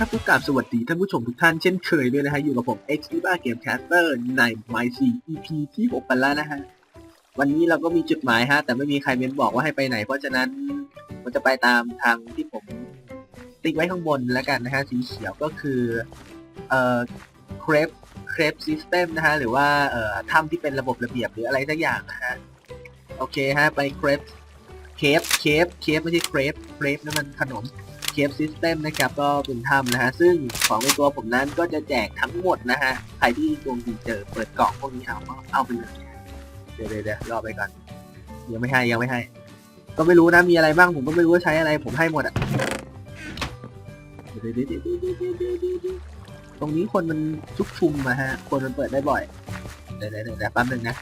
ครับก็กราบสวัสดีท่านผู้ชมทุกท่านเช่นเคยด้วยนะฮะอยู่กับผม X ที่บ้าเกมแคสเตอร์ใน My C EP ที่ 6 ไปแล้วนะฮะ วันนี้เราก็มีจุดหมายฮะ แต่ไม่มีใครเม้นบอกว่าให้ไปไหน เพราะฉะนั้นมันจะไปตามทางที่ผมติ๊กไว้ข้างบนแล้วกันนะฮะ สีเขียวก็คือเอ่อ crepe crepe system นะฮะ หรือว่าเอ่อถ้ำที่เป็นระบบระเบียบหรืออะไรสักอย่างนะฮะ โอเคฮะ ไป crepe เคฟเคฟเคฟไม่ใช่เครปเครปนั่นมันขนม เคฟซิสเต็มนะครับก็เป็นถ้ำนะฮะซึ่งของในตัวผมนั้นก็จะแจกทั้งหมดนะฮะใครที่ดวงดีเจอเปิดกล่องพวกนี้เอาเอาไปเลยเดี๋ยวเดี๋ยวรอไปก่อนยังไม่ให้ยังไม่ให้ ก็ไม่รู้นะมีอะไรบ้างผมก็ไม่รู้ว่าใช้อะไรผมให้หมดอะเดี๋ยวเดี๋ยวเดี๋ยวเดี๋ยวเดี๋ยวตรงนี้คนมันชุกชุมมาฮะ คนมันเปิดได้บ่อยเดี๋ยวเดี๋ยวเดี๋ยวแป๊บนึงนะ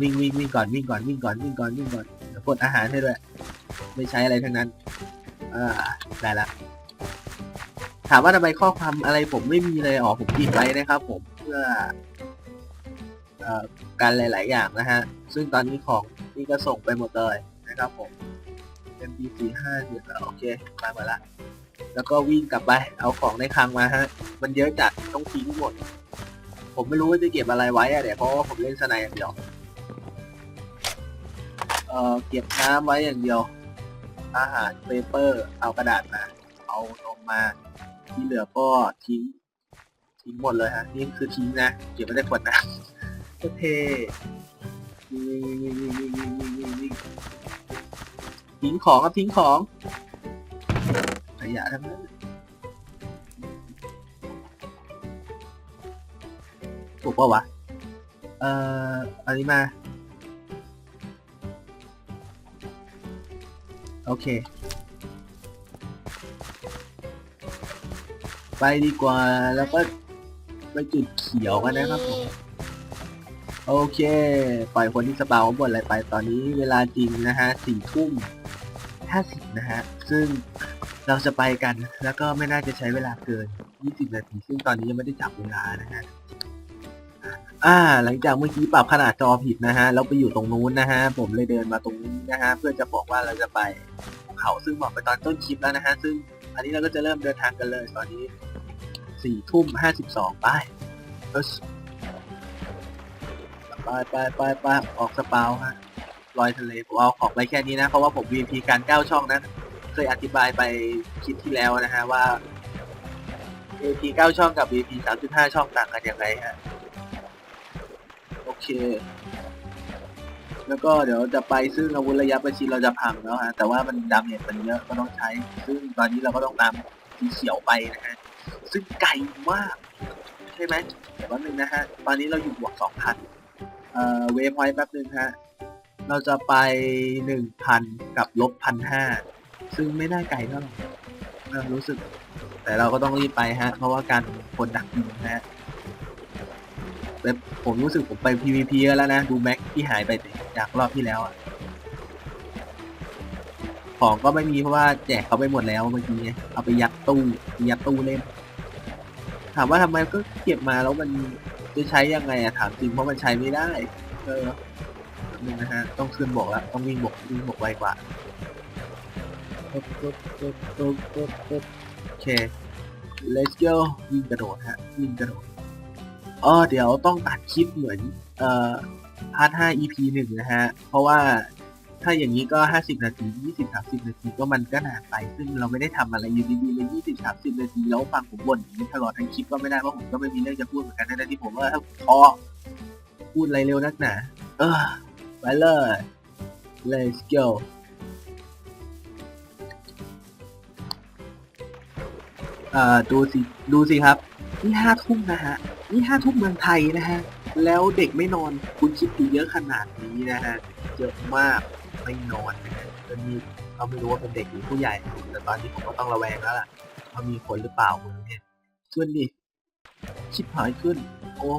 วิ่งวิ่งวิ่งก่อนวิ่งก่อนวิ่งก่อนวิ่งก่อนวิ่งก่อนเดี๋ยวปดอาหารให้ด้วยไม่ใช้อะไรทั้งนั้น อ่าได้ละถามว่าทำไมข้อความอะไรผมไม่มีเลยอ๋อผมปิดไว้นะครับ ผมเพื่ออการหลาย ๆ อย่างนะฮะ ซึ่งตอนนี้ของนี่ก็ส่งไปหมดเลยนะครับผม MP4 5เดี๋ยวแล้วโอเคมาหมดละแล้วก็วิ่งกลับไปเอาของในคลังมาฮะ มันเยอะจัดต้องทิ้งหมด ผมไม่รู้ว่าจะเก็บอะไรไว้อะเดี๋ยวเพราะว่าผมเล่นสไนอย่างเดียว เออเก็บน้ำไว้อย่างเดียว อาหารเปเปอร์ เอากระดาษมา เอาลงมา ที่เหลือก็ทิ้ง ทิ้งหมดเลยฮะ นี่คือทิ้งนะ เก็บไม่ได้ขวดนะโอเคทิ้งของครับทิ้งของขยะทั้งนั้นถูกปะวะ เอ่ออันนี้มา โอเค ไปดีกว่า แล้วก็ไปจุดเขียวกันนะครับผม โอเค ปล่อยคนที่สปาวบนอะไรไป ตอนนี้เวลาจริงนะฮะสี่ทุ่มห้าสิบนะฮะ ซึ่งเราจะไปกัน แล้วก็ไม่น่าจะใช้เวลาเกิน 20 นาที ซึ่งตอนนี้ยังไม่ได้จับเวลานะฮะ อ่า หลังจากเมื่อกี้ปรับขนาดจอผิดนะฮะแล้วไปอยู่ตรงนู้นนะฮะ ผมเลยเดินมาตรงนี้นะฮะ เพื่อจะบอกว่าเราจะไปภูเขาซึ่งบอกไปตอนต้นคลิปแล้วนะฮะ ซึ่งอันนี้เราก็จะเริ่มเดินทางกันเลย ตอนนี้สี่ทุ่มห้าสิบสองไปเอิ๊ชไปไปไปไปออกสปาวฮะลอยทะเลผมเอาของไปแค่นี้นะ เพราะว่าผม VP การเก้าช่องนะ เคยอธิบายไปคลิปที่แล้วนะฮะว่า VP เก้าช่องกับ VP สามจุดห้าช่องต่างกันยังไงฮะ โอเค แล้วก็เดี๋ยวจะไปซึ่งอาวุธระยะประชิดเราจะพังแล้วฮะแต่ว่ามันดาเมจมันเยอะก็ต้องใช้ ซึ่งตอนนี้เราก็ต้องตามสีเขียวไปนะฮะซึ่งไกลมาก ใช่ไหมแต่ว่าหนึ่งนะฮะตอนนี้เราอยู่บวกสองพันเอ่อเวฟพอยต์แป๊บนึงฮะเราจะไปหนึ่งพันกับลบพันห้าซึ่งไม่น่าไกลเท่าไหร่เรารู้สึก แต่เราก็ต้องรีบไปฮะ เพราะว่าการคนดักยิงนะฮะ แต่ผมรู้สึกผมไป PVP เยอะแล้วนะ ดูแม็กที่หายไปจากรอบที่แล้วอะของก็ไม่มีเพราะว่าแจกเขาไปหมดแล้วเมื่อกี้เอาไปยัดตู้ยัดตู้เล่น ถามว่าทำไมก็เก็บมาแล้วมันจะใช้ยังไงอะถามจริงเพราะมันใช้ไม่ได้ เออนึงนะฮะ ต้องขึ้นบกแล้ว ต้องวิ่งบกวิ่งบกไวกว่าโอเค let's go วิ่งกระโดดฮะ วิ่งกระโดด อ๋อเดี๋ยวต้องตัดคลิปเหมือนเอ่อพาร์ท5 EP หนึ่งนะฮะ เพราะว่าถ้าอย่างนี้ก็50นาที20 30นาทีก็มันก็นานไป ซึ่งเราไม่ได้ทำอะไรอยู่ดีๆเลย20 30นาทีแล้วฟังผมบ่นอย่างนี้ตลอดทั้งคลิปก็ไม่ได้เพราะผมก็ไม่มีเรื่องจะพูดเหมือนกันในที่ผมว่าถ้าพอพูดอะไรเร็วนักหนาเออไปเลย let's go เอ่อดูสิ ดูสิครับ นี่ห้าทุ่มนะฮะ นี่ห้าทุ่มเมืองไทยนะฮะ แล้วเด็กไม่นอนคุณคิดดูเยอะขนาดนี้นะฮะเยอะมากไม่นอนนะฮะจนมีเขาไม่รู้ว่าเป็นเด็กหรือผู้ใหญ่ แต่ตอนนี้ผมก็ต้องระแวงแล้วล่ะว่ามีคนหรือเปล่าคนนี่ยขึ้นดิชิบหายขึ้น โอ้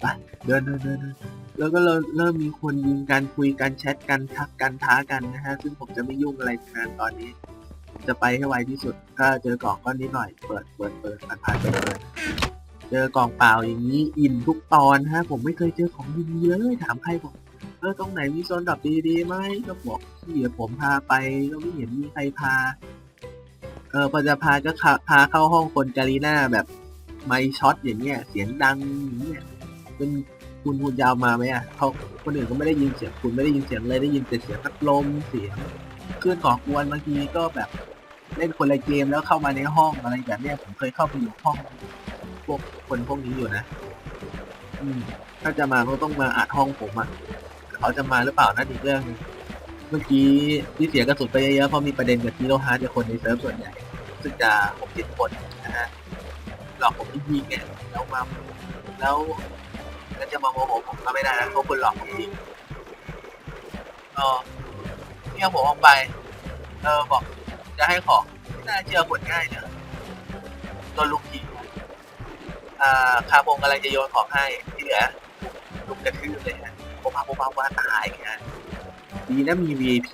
ไปเดินเดินเดินเดินแล้วก็เริ่มเริ่มมีคนยิงกันคุยกันแชทกันทักกันท้ากันนะฮะ ซึ่งผมจะไม่ยุ่งอะไรทั้งนั้นตอนนี้ จะไปให้ไวที่สุด ถ้าเจอกล่องก็นิดหน่อย เปิด เปิด เปิดผ่านผ่านไปเลยเจอกล่องเปล่าอย่างนี้อิ่มทุกตอนฮะ ผมไม่เคยเจอของดีๆเลย ถามใครบอกเออตรงไหนมีโซนดับดีๆไหมก็บอกที่เดี๋ยวผมพาไปก็ไม่เห็นมีใครพา เออพอจะพาก็พาพาเข้าห้องคนการีน่าแบบไมค์ช็อตอย่างเงี้ย เสียงดังอย่างเงี้ยเป็นคุณคุณยาวมาไหมอะเขาคนอื่นก็ไม่ได้ยินเสียงคุณไม่ได้ยินเสียงเลยได้ยินแต่เสียงพัดลมเสียงคลื่นก่อกวนบางทีก็แบบ เล่นคนละเกมแล้วเข้ามาในห้องอะไรแบบเนี้ยผมเคยเข้าไปอยู่ห้องพวกคนพวกนี้อยู่นะ อืม ถ้าจะมาก็ต้องมาอัดห้องผมอะเขาจะมาหรือเปล่านั่นอีกเรื่อง เมื่อกี้ที่เสียกระสุนไปเยอะๆเพราะมีประเด็นกับทีโรฮาร์ดกับคนในเซิร์ฟส่วนใหญ่ซึ่งจะหกเจ็ดคนนะฮะหลอกผมที่ยิงเนี่ยแล้วมาแล้วก็จะมาโมโหผมก็ไม่ได้นะเพราะคนหลอกผมจริงก็เนี่ยผมออกไป เออบอก จะให้ของไม่น่าเชื่อคนง่ายเลยโดนลูกยิงอ่าคาโปงกำลังจะโยนของให้ที่เหลือลุกกระทืบเลยฮะโปปาโปปาว่าตายฮะดีนะมี VIP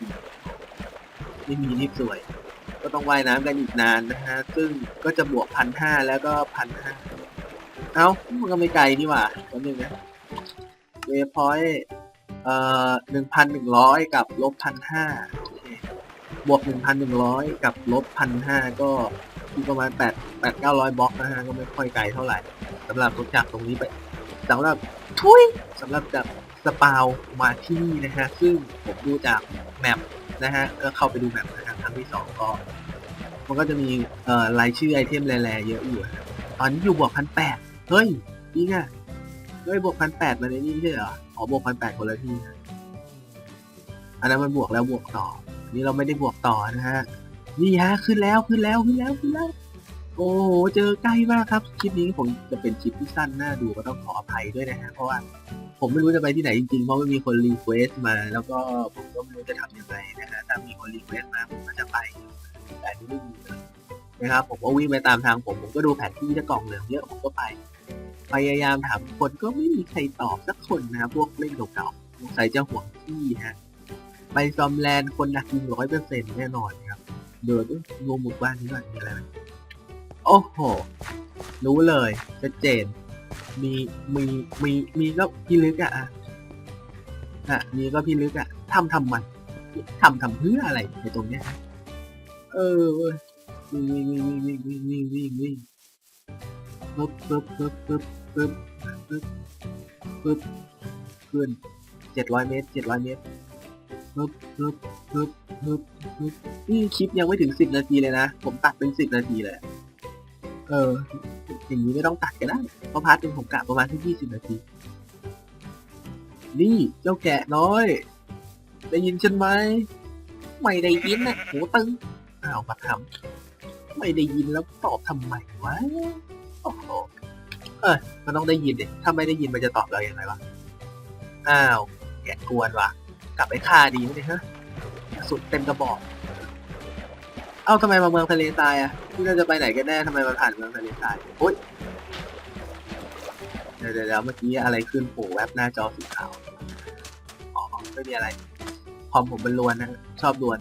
ไม่มีรีบสวย ก็ต้องว่ายน้ำกันอีกนานนะฮะ ซึ่งก็จะบวกพันห้าแล้วก็พันห้าเอ้า มันก็ไม่ไกลนี่หว่าตัวหนึ่งนะเวพอยต์เอ่อหนึ่งพันหนึ่งร้อยกับลบพันห้า บวกหนึ่งพันหนึ่งร้อยกับลบพันห้าก็ที่ประมาณแปดแปดเก้าร้อยบล็อกนะฮะ ก็ไม่ค่อยไกลเท่าไหร่สำหรับรถจากตรงนี้ไปสำหรับทุยสำหรับจากสปาวมาที่นี่นะฮะ ซึ่งผมดูจากแมปนะฮะ ก็เข้าไปดูแมปนะฮะครั้งที่สองก็ มันก็จะมีเอ่อรายชื่อไอเทมแร่ๆเยอะอยู่นะตอนนี้อยู่บวกพันแปดเฮ้ยจริงอะเฮ้ยบวกพันแปดมาในนี่ใช่เหรออ๋อบวกพันแปดคนละที่อันนั้นมันบวกแล้วบวกต่อ นี่เราไม่ได้บวกต่อนะฮะนี่ฮะขึ้นแล้วขึ้นแล้วขึ้นแล้วขึ้นแล้ว โอ้โหเจอใกล้มากครับคลิปนี้ผมจะเป็นคลิปที่สั้นน่าดูก็ต้องขออภัยด้วยนะฮะเพราะว่าผมไม่รู้จะไปที่ไหนจริงๆ เพราะไม่มีคนรีเควส์มา แล้วก็ผมก็ไม่รู้จะทำยังไงนะฮะถ้ามีคนรีเควส์มาผมก็จะไปแต่นี่ไม่มีเลยนะครับผมก็วิ่งไปตามทางผมผมก็ดูแผนที่ถ้ากล่องเหลืองเยอะผมก็ไป พยายามถามคนก็ไม่มีใครตอบสักคนนะครับพวกเล่นเก่าๆสงสัยจะห่วงที่ฮะ ไปซอมแลนด์คนดักยิงร้อยเปอร์เซ็นต์แน่นอนครับ เดินงงหมู่บ้านนี้ก่อนมีอะไรไหมโอ้โห รู้เลยชัดเจน มีมีมีมีก็พี่ลึกอะอะอะมีก็พี่ลึกอะทำทำมันทำทำเพื่ออะไรในตรงเนี้ยเออเว้ยวิ่งวิ่งวิ่งวิ่งวิ่งวิ่งวิ่งวิ่งปึ๊บปึ๊บปึ๊บปึ๊บปึ๊บปึ๊บปึ๊บขึ้นเจ็ดร้อยเมตรเจ็ดร้อยเมตรึบปึ๊บปึ๊บปึ๊บปึ๊บนี่คลิปยังไม่ถึงสิบนาทีเลยนะ ผมตัดเป็นสิบนาทีเลย เออ อย่างนี้ไม่ต้องตัดก็ได้เพราะพาร์ทหนึ่งผมกะประมาณที่ยี่สิบนาที นี่เจ้าแกะน้อย ได้ยินฉันไหม ไม่ได้ยินนะหูตึงอ้าวมาทำไม่ได้ยินแล้วตอบทำไมวะโอ้โหเออมันต้องได้ยินดิถ้าไม่ได้ยินมันจะตอบเราอย่างไรวะ อ้าว แกะกวนวะ กลับไปฆ่าดีไหมฮะสุดเต็มกระบอก เอ้าทำไมมาเมืองทะเลทรายอะที่เราจะไปไหนกันแน่ทำไมมาผ่านเมืองทะเลทรายโอ๊ยเดี๋ยวเดี๋ยวเดี๋ยวเมื่อกี้อะไรขึ้นโผล่แวบหน้าจอสีขาวอ๋อไม่มีอะไรคอมผมเป็นลวนนะชอบลวน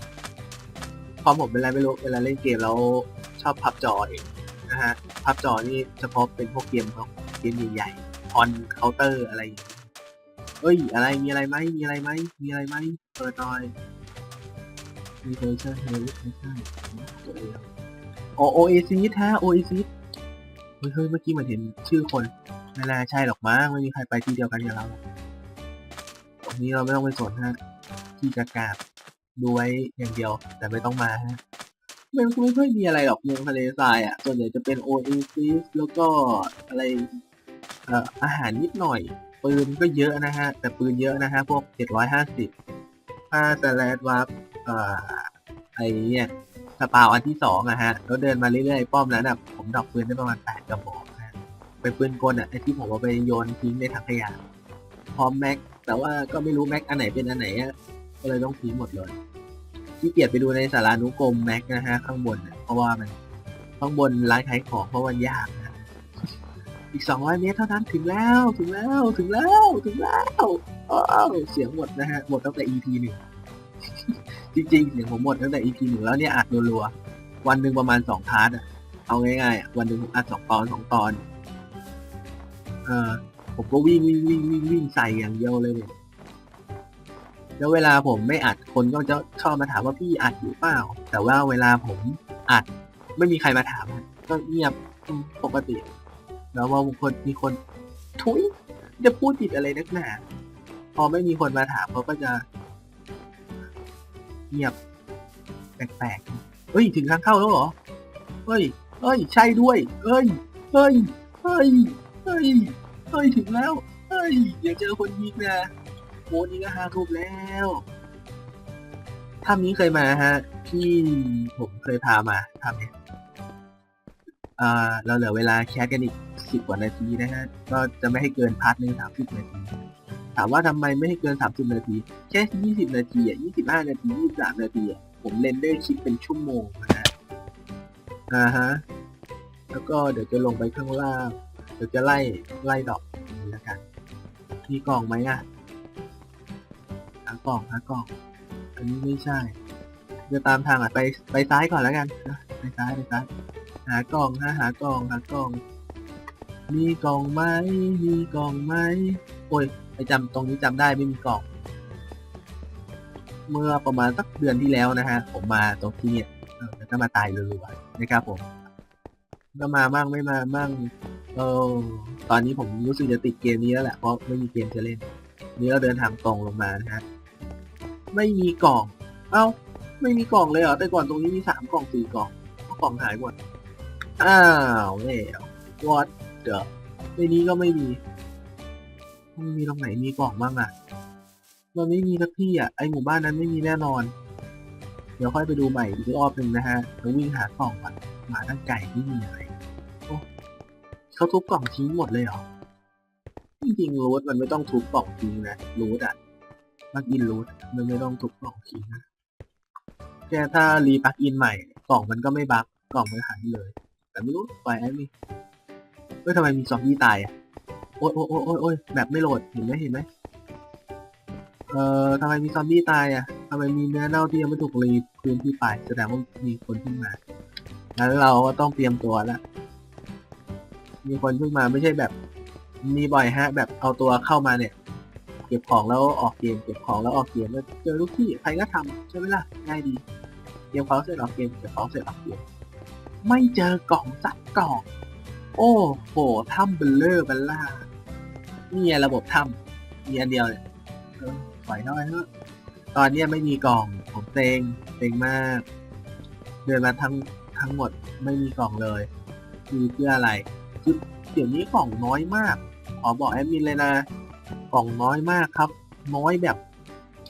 คอมผมเป็นอะไรไม่รู้เวลาเล่นเกมแล้วชอบพับจอเองนะฮะพับจอนี่เฉพาะเป็นพวกเกมของเกมใหญ่ๆออนเคาน์เตอร์อะไรอย่าง เงี้ยอ้ย อะไร มีอะไรไหมมีอะไรไหมมีอะไรไหมเปิดหน่อยมีเวอร์ชันเฮลิไม่ใช่ตัวเองโอโอเอซีฮะโอเอซีเฮ้ยเฮ้ยเมื่อกี้มือนเห็นชื่อคนไม่น่าใช่หรอกมั้งไม่มีใครไปที่เดียวกันกับเราหรอกตรงนี้เราไม่ต้องไปสนฮะที่กากาบดูไว้อย่างเดียว แต่ไม่ต้องมาฮะมันไม่ค่อยมีอะไรหรอกเมืองทะเลทรายอะ ส่วนใหญ่จะเป็นโอเอซีแล้วก็อะไรเอ่ออาหารนิดหน่อย ปืนก็เยอะนะฮะ แต่ปืนเยอะนะฮะ พวก 750ถ้าสแลดวาร์ปเอ่อไอเนี่ยสปาวอันที่สองอะฮะ แล้วเดินมาเรื่อยๆ ป้อมนั้วนะผมดรอกปืนได้ประมาณแปดกระบอกนะเป็นปืนกลอะไอที่ผมเอาไปโยนทิ้งในถังขยะพร้อมแม็ก แต่ว่าก็ไม่รู้แม็กอันไหนเป็นอันไหนอะก็เลยต้องทิ้งหมดเลยขี้เกียจไปดูในสารานุกรมแม็กนะฮะข้างบนอะเพราะว่ามันข้างบนร้านขายของเพราะมันยากนะ อีกสองร้อยเมตรเท่านั้นถึงแล้วถึงแล้วถึงแล้วถึงแล้วอ้าวเสียงหมดนะฮะหมดตั้งแต่ EP หนึ่งจริงๆเสียงผมหมดตั้งแต่ EP หนึ่งแล้วเนี่ยอัดรัวๆวันหนึ่งประมาณสองพาร์ทอะเอาง่ายๆวันหนึ่งอัดสองตอนสองตอนเออผมก็วิ่งวิ่งวิ่งวิ่งวิ่งใส่อย่างเดียวเลยเนี่ยแล้วเวลาผมไม่อัดคนก็จะชอบมาถามว่าพี่อัดอยู่เปล่า แต่ว่าเวลาผมอัดไม่มีใครมาถามก็เงียบปกติ แล้วว่าคนมีคนทุยจะพูดผิดอะไรนักหนาพอไม่มีคนมาถามเขาก็จะเงียบแปลกๆเฮ้ยถึงทางเข้าแล้วเหรอเฮ้ยเฮ้ยใช่ด้วยเฮ้ยเฮ้ยเฮ้ยเฮ้ยเฮ้ยถึงแล้วเฮ้ยเดี๋ยวเจอคนยิงนะโอ้นี่ก็หาทูบแล้วถ้ำนี้เคยมาฮะที่ผมเคยพามาทำเนี่ย อ่าเราเหลือเวลาแคสกันอีกสิบกว่านาทีนะฮะก็จะไม่ให้เกินพาร์ทหนึ่งสามสิบนาทีถามว่าทำไมไม่ให้เกินสามสิบนาทีแค่ยี่สิบนาทีอะยี่สิบห้านาทียี่สิบสามนาทีอะผมเรนเดอร์คลิปเป็นชั่วโมงนะฮะอ่าฮะแล้วก็เดี๋ยวจะลงไปข้างล่างเดี๋ยวจะไล่ไล่ดอกนี้แล้วกันมีกล่องไหมอะหากล่องหากล่อง อันนี้ไม่ใช่ จะตามทางอะไปไปซ้ายก่อนแล้วกัน ไปซ้ายไปซ้าย หากล่องนะหากล่องหากล่อง มีกล่องไหมมีกล่องไหมโอ้ยไปจำตรงนี้จำได้ไม่มีกล่อง เมื่อประมาณสักเดือนที่แล้วนะฮะ ผมมาตรงที่เนี่ยแล้วก็มาตายรัวๆนะครับผมก็มามั่งไม่มามั่งเออตอนนี้ผมรู้สึกจะติดเกมนี้แล้วแหละเพราะไม่มีเกมจะเล่น นี่เราเดินทางตรงลงมานะฮะไม่มีกล่อง เอ้า ไม่มีกล่องเลยเหรอแต่ก่อนตรงนี้มีสามกล่องสี่กล่องกล่องหายหมด อ้าวแล้ว what the ในนี้ก็ไม่มีไม่มีตรงไหนมีกล่องบ้างอะมันไม่มีสักที่อะไอหมู่บ้านนั้นไม่มีแน่นอน เดี๋ยวค่อยไปดูใหม่อีกรอบหนึ่งนะฮะแล้ววิ่งหากล่องก่อนหมาตั้งไก่ไม่มีอะไรโอ้เขาทุบกล่องทิ้งหมดเลยเหรอจริงๆรูทมันไม่ต้องทุบกล่องทิ้งนะรูทอะปักอินรูทมันไม่ต้องทุบกล่องทิ้งนะแค่ถ้ารีปักอินใหม่กล่องมันก็ไม่บั๊กกล่องมันหายเลย แต่ไม่รู้ปล่อยไอ้นี่เฮ้ยทำไมมีซอมบี้ตายอะโอ๊ยโอ๊ยโอ๊ยโอ๊ยแบบไม่โหลดเห็นไหมเห็นไหมเอ่อทำไมมีซอมบี้ตายอะทำไมมีเนื้อเน่าที่ยังไม่ถูกรีพื้นที่ไปแสดงว่ามีคนเพิ่งมางั้นเราก็ต้องเตรียมตัวแล้วมีคนเพิ่งมาไม่ใช่แบบ มีบ่อยฮะ แบบเอาตัวเข้ามาเนี่ย เก็บของแล้วออกเกมเก็บของแล้วออกเกมแล้วเจอลูกที่ใครก็ทำใช่ไหมล่ะง่ายดีเก็บของเสร็จออกเกมเก็บของเสร็จออกเกม ไม่เจอกล่องสักกล่อง โอ้โหถ้ำเบลเลอร์เบลล่านี่ไงระบบถ้ำมีอันเดียวเนี่ยปล่อยเท่าไหร่เถอะตอนเนี้ยไม่มีกล่อง ผมเซ็งเซ็งมาก เดินมาทั้งทั้งหมดไม่มีกล่องเลยคือเพื่ออะไรคือเดี๋ยวนี้กล่องน้อยมาก ขอบอกแอดมินเลยนะ กล่องน้อยมากครับ น้อยแบบ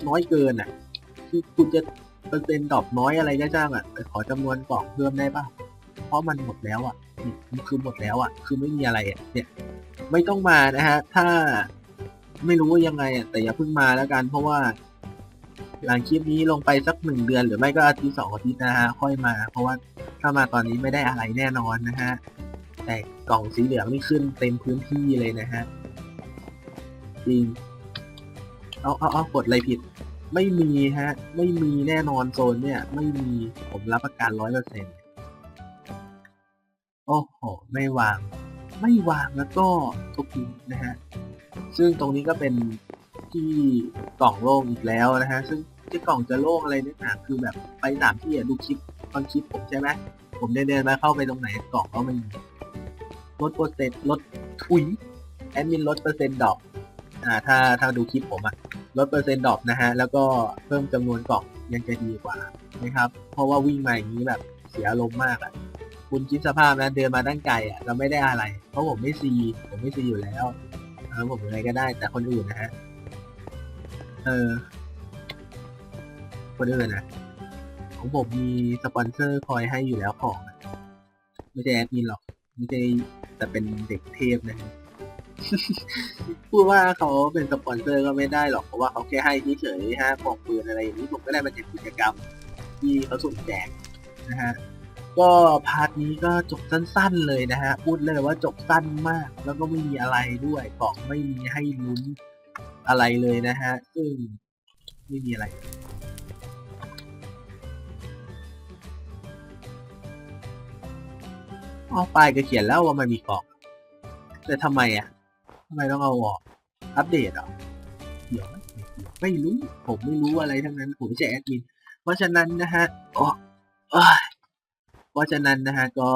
น้อยเกินอะคือคุณจะเปอร์เซ็นต์ดรอปน้อยอะไรก็จ้างอะ ขอจำนวนกล่องเพิ่มได้ป่ะ เพราะมันหมดแล้วอะนี่มันคือหมดแล้วอะ คือไม่มีอะไรอะเนี่ยไม่ต้องมานะฮะ ถ้าไม่รู้ว่ายังไงอะแต่อย่าเพิ่งมาแล้วกัน เพราะว่า หลังคลิปนี้ลงไปสักหนึ่งเดือน หรือไม่ก็อาทิตย์สองอาทิตย์นะฮะค่อยมา เพราะว่าถ้ามาตอนนี้ไม่ได้อะไรแน่นอนนะฮะแต่กล่องสีเหลืองนี่ขึ้นเต็มพื้นที่เลยนะฮะจริงเอาเอาเอากดอะไรผิด ไม่มีฮะ ไม่มีแน่นอนโซนเนี่ย ไม่มีผมรับประกันร้อยเปอร์เซ็นต์ โอ้โห ไม่วาง ไม่วางแล้วก็ทุบทิ้งนะฮะ ซึ่งตรงนี้ก็เป็นที่กล่องโล่งอีกแล้วนะฮะ ซึ่งที่กล่องจะโล่งอะไรเนี่ยนะคือแบบไปสามที่อะดูคลิปตอนคลิปผมใช่ไหมผมเดินเดินมาเข้าไปตรงไหนกล่องก็ไม่มีลดเปอร์เซ็นต์ลดถุยแอดมินลดเปอร์เซ็นต์ดอปอ่าถ้าถ้าดูคลิปผมอะลดเปอร์เซ็นต์ดอปนะฮะ แล้วก็เพิ่มจำนวนกล่องยังจะดีกว่านะครับ เพราะว่าวิ่งมาอย่างนี้แบบเสียอารมณ์มากอะ คุณคิดสภาพนะเดินมาตั้งไกลอะเราไม่ได้อะไร เพราะผมไม่ซีผมไม่ซีอยู่แล้วเออผมอะไรก็ได้ แต่คนอื่นนะฮะเออคนอื่นนะของผมมีสปอนเซอร์คอยให้อยู่แล้วของ ไม่ใช่แอดมินหรอกไม่ใช่แต่เป็นเด็กเทพนะฮะพูดว่าเขาเป็นสปอนเซอร์ก็ไม่ได้หรอกเพราะว่าเขาแค่ให้เฉยๆฮะของปืนอะไรอย่างนี้ผมก็ได้มาจากกิจกรรม ที่เขาสุ่มแจกนะฮะ ก็พาร์ทนี้ก็จบสั้นๆเลยนะฮะ พูดเลยว่าจบสั้นมาก แล้วก็ไม่มีอะไรด้วยกล่องไม่มีให้ลุ้นอะไรเลยนะฮะ ซึ่งไม่มีอะไรเอาไปก็เขียนแล้วว่ามันมีกล่องแต่ทำไมอะทำไมต้องเอาออกอัปเดตเหรอเดี๋ยวไม่รู้ ผมไม่รู้อะไรทั้งนั้น ผมไม่ใช่แอดมิน เพราะฉะนั้นนะฮะอ๋ออ้ย ราะฉะนั้นนะฮะก็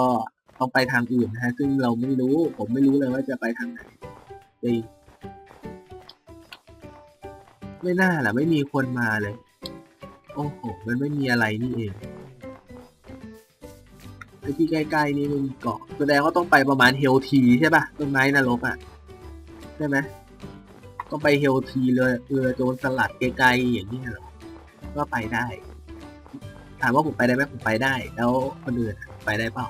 ต้องไปทางอื่นนะฮะซึ่งเราไม่รู้ผมไม่รู้เลยว่าจะไปทางไหนจริงไม่น่าแหละไม่มีคนมาเลย โอ้โหมันไม่มีอะไรนี่เองไอ้ที่ใกล้ๆนี่มันมีเกาะแสดงว่าต้องไปประมาณเฮลทีใช่ป่ะต้นไม้นรกอะใช่ไหมต้องไปเฮลทีเลยเรือโจรสลัดไกลๆอย่างนี้เหรอก็ไปได้ ถามว่าผมไปได้ไหมผมไปได้ แล้วคนอื่นไปได้เปล่า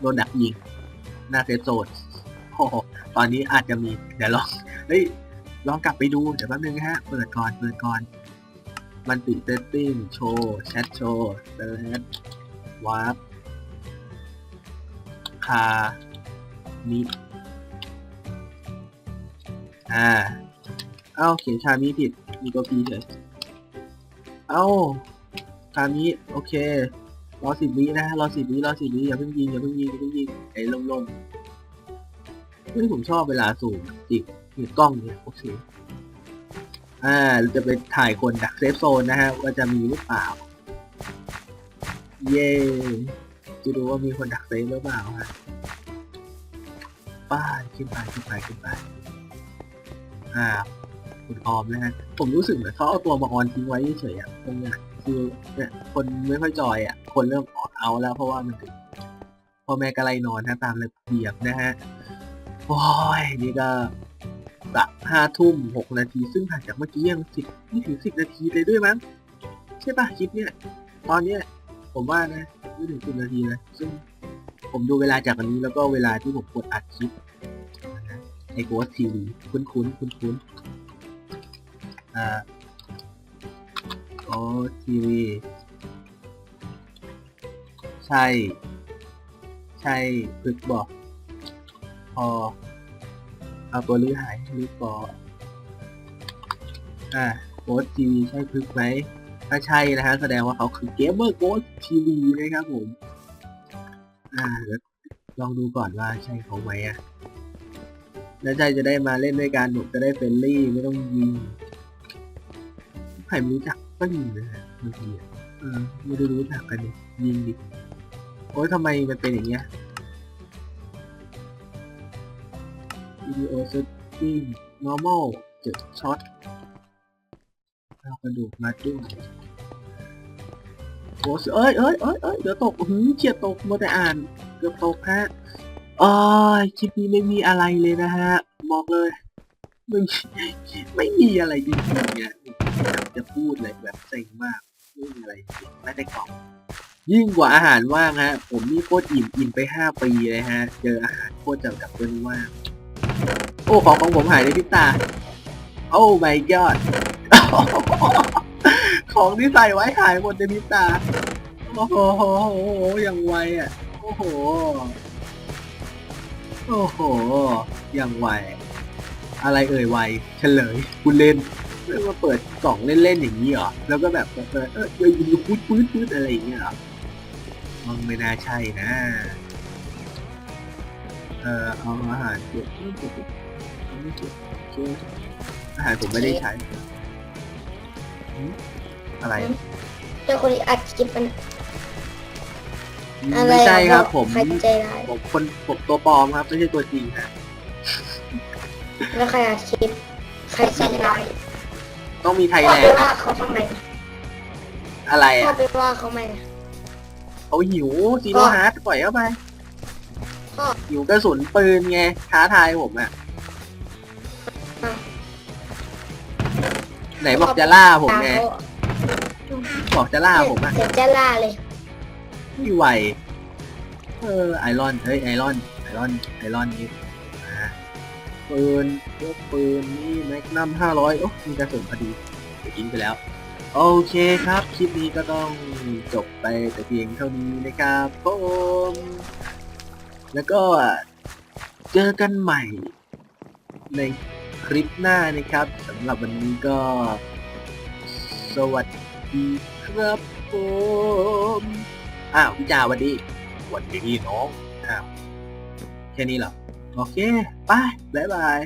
โดนดักยิงหน้าเซฟโซนโอ้โหตอนนี้อาจจะมีเดี๋ยวลองเฮ้ยลองกลับไปดูเดี๋ยวแป๊บนึงฮะ เปิดก่อนเปิดก่อน มันติเซตติ้งโชว์แชทโชว์เดลวาร์ปคามิอ่า เอ้าเขียนชามิผิด มีตัวพีเฉยเอ้า คราวนี้โอเครอสิบวินะรอสิบวิรอสิบวิอย่าเพิ่งยิงอย่าเพิ่งยิงอย่าเพิ่งยิงไอ้ลมๆเฮ้ยผมชอบเวลาสูงจริงมีกล้องเนี่ยโอเคอ่าจะไปถ่ายคนดักเซฟโซนนะฮะว่าจะมีหรือเปล่า เย้จะดูว่ามีคนดักเซฟหรือเปล่าฮะป้านขึ้นไปขึ้นไปขึ้นไปอ่าคุณออมนะฮะผมรู้สึกเหมือนเขาเอาตัวมาออนทิ้งไว้เฉยๆตรงเนี้ย คือเนี่ยคนไม่ค่อยจอยอะ คนเริ่มออกเอาแล้วเพราะว่ามันถึงพ่อแม่ก็ไล่นอนนะตามระเบียบนะฮะโอ้ยนี่ก็สักห้าทุ่มหกนาทีซึ่งผ่านจากเมื่อกี้ยังสิบไม่ถึงสิบนาทีเลยด้วยมั้งใช่ปะคลิปเนี่ย ตอนเนี้ยผมว่านะไม่ถึงสิบนาทีเลยซึ่งผมดูเวลาจากอันนี้แล้วก็เวลาที่ผมกดอัดคลิปนะไอโกสทีวีคุ้นๆคุ้นๆอ่า โอ้ทีวี ใช่ ใช่พึกบอก พอ เอาตัวลื้อหายลื้อก่ออ่าโกดทีวีใช่พึกไหมถ้าใช่นะฮะแสดงว่าเขาคือเกมเมอร์โกดทีวีนะครับผม อ่าเดี๋ยวลองดูก่อนว่าใช่เขาไหมอะแล้วใจจะได้มาเล่นด้วยกันผมจะได้เฟรนลี่ไม่ต้องยิง ใครไม่รู้จักก็ยิงนะฮะบางทีอะเออไม่ได้รู้จักกันดิยิงดิโอ้ยทำไมมันเป็นอย่างเงี้ยวิดีโอเซตติ้ง normal เจ็ดช็อตเอากระดูกมาด้วยโอ้ยเอ้ยเอ้ยเอ้ยเอ้ยเดี๋ยวตกหืมเฉียดตกมาแต่อ่าน เกือบตกฮะอ้อยคลิปนี้ไม่มีอะไรเลยนะฮะ บอกเลย ไม่ไม่มีอะไรจริงๆเนี่ย จะพูดเลยแบบเซ็งมากไม่มีอะไรไม่ได้กล่องยิ่งกว่าอาหารว่างฮะ ผมนี่โคตรอิ่มอิ่มไปห้าปีเลยฮะ เจออาหารโคตรจำกับเรื่องว่างโอ้ของของผมหายในพิตา โอ้ my god ของที่ใส่ไว้หายหมดในพิตา โอ้โหอย่างไวอะ โอ้โห โอ้โหอย่างไว อะไรเอ่ยไว เฉลย คุณเล่น เรียกว่าเปิดกล่องเล่นๆอย่างนี้เหรอ แล้วก็แบบเออเออเออยู่ปื๊ดปื๊ดปื๊ดอะไรอย่างเงี้ยเหรอมันไม่น่าใช่นะ เออเอาอาหารเก็บไม่เก็บไม่เก็บอเคอาหารผมไม่ได้ใช้อะไรเจ้าคนอัดคลิปมันอะไรไม่ใช่ครับผมใครใจร้ายผมคนผมตัวปลอมครับ ไม่ใช่ตัวจริงฮะแล้วใครอัดคลิปใครใจร้าย ต้องมีไทยพ่อแลไปนด์ว่าเขาทำไมอะไรพ่ออะไปว่าเขาไหมเขาหิวซีโร่ฮาร์ดปล่อยเข้าไปพ่อหิวกระสุนปืนไงท้าทายผมอะอะไหนบอกจะล่าผมตามไงเขาบอกจะล่าผมอะเดี๋ยวจะล่าเลยไม่ไหวเออไอรอนเฮ้ยไอรอนไอรอนไอรอนนี่อ่า ปืนพวกปืนนี่แม็กนัมห้าร้อยโอ้มีกระสุนพอดีเดี๋ยวทิ้งไปแล้ว โอเคครับ คลิปนี้ก็ต้องจบไปแต่เพียงเท่านี้นะครับผมแล้วก็เจอกันใหม่ ในคลิปหน้านะครับสำหรับวันนี้ก็ สวัสดีครับผมอ้าวพี่จ่าสวัสดีสวัสดีน้องอ้าวแค่นี้เหรอ โอเค ไป บ๊ายบาย